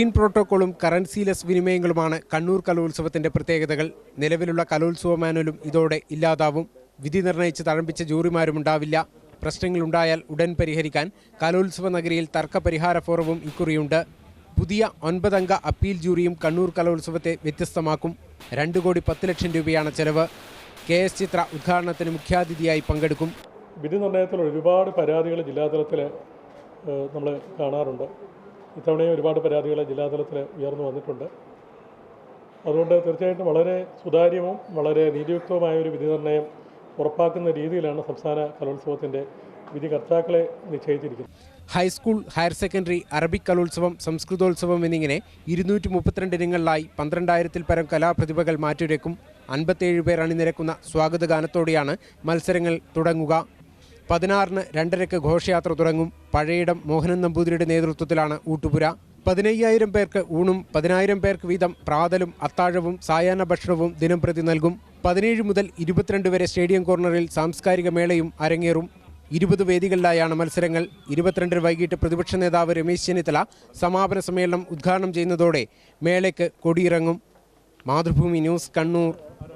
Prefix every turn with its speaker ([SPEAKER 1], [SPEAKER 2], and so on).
[SPEAKER 1] green പ്രോട്ടോക്കോളും കറൻസിലെസ് വിനിമയങ്ങളുമാണ് Kannur കലോത്സവത്തിന്റെ പ്രത്യേകതകൾ നിലവിലുള്ള കലോത്സവ മാനുവലും ഇതോടെ ഇല്ലാതാവും വിധി നിർണയിച്ച് തഴമ്പിച്ച ഉണ്ടാവില്ല പ്രശ്നങ്ങളുണ്ടായാൽ ഉടൻ പരിഹരിക്കാൻ കലോത്സവ നഗരിയിൽ തർക്കപരിഹാര ഫോറവും ഇക്കുറിയുണ്ട് പുതിയ ഒൻപതംഗ അപ്പീൽ ജൂറിയും കണ്ണൂർ കലോത്സവത്തെ വ്യത്യസ്തമാക്കും രണ്ടു കോടി പത്ത് ലക്ഷം രൂപയാണ് ചെലവ് കെ എസ് ചിത്ര ഉദ്ഘാടനത്തിന് മുഖ്യാതിഥിയായി പങ്കെടുക്കും വിധി നിർണയത്തിൽ ഒരുപാട് പരാതികൾ ജില്ലാതലത്തിൽ നമ്മൾ കാണാറുണ്ട് ഇത്തവണയും ഒരുപാട് പരാതികൾ ജില്ലാതലത്തിൽ ഉയർന്നു വന്നിട്ടുണ്ട് അതുകൊണ്ട് തീർച്ചയായിട്ടും വളരെ സുതാര്യവും വളരെ നീതിയുക്തവുമായ ഒരു വിധി നിർണ്ണയം ഉറപ്പാക്കുന്ന രീതിയിലാണ് സംസ്ഥാന കലോത്സവത്തിൻ്റെ വിധി കർത്താക്കളെ നിശ്ചയിച്ചിരിക്കുന്നത് ഹൈസ്കൂൾ ഹയർ സെക്കൻഡറി അറബിക് കലോത്സവം സംസ്കൃതോത്സവം എന്നിങ്ങനെ ഇരുന്നൂറ്റി മുപ്പത്തിരണ്ട് ഇനങ്ങളിലായി പന്ത്രണ്ടായിരത്തിൽ പരം കലാപ്രതിഭകൾ മാറ്റുരക്കും അൻപത്തേഴ് പേർ അണിനിരക്കുന്ന സ്വാഗതഗാനത്തോടെയാണ് മത്സരങ്ങൾ തുടങ്ങുക പതിനാറിന് രണ്ടരക്ക് ഘോഷയാത്ര തുടങ്ങും പഴയിടം മോഹനൻ നമ്പൂതിരിയുടെ നേതൃത്വത്തിലാണ് ഊട്ടുപുര പതിനയ്യായിരം പേർക്ക് ഊണും പതിനായിരം പേർക്ക് വീതം പ്രാതലും അത്താഴവും സായാഹ്ന ഭക്ഷണവും ദിനം പ്രതി നൽകും പതിനേഴ് മുതൽ ഇരുപത്തിരണ്ട് വരെ സ്റ്റേഡിയം കോർണറിൽ സാംസ്കാരിക മേളയും അരങ്ങേറും ഇരുപത് വേദികളിലായാണ് മത്സരങ്ങൾ ഇരുപത്തിരണ്ടിന് വൈകിട്ട് പ്രതിപക്ഷ നേതാവ് രമേശ് ചെന്നിത്തല സമാപന സമ്മേളനം ഉദ്ഘാടനം ചെയ്യുന്നതോടെ മേളയ്ക്ക് കൊടിയിറങ്ങും മാതൃഭൂമി ന്യൂസ് കണ്ണൂർ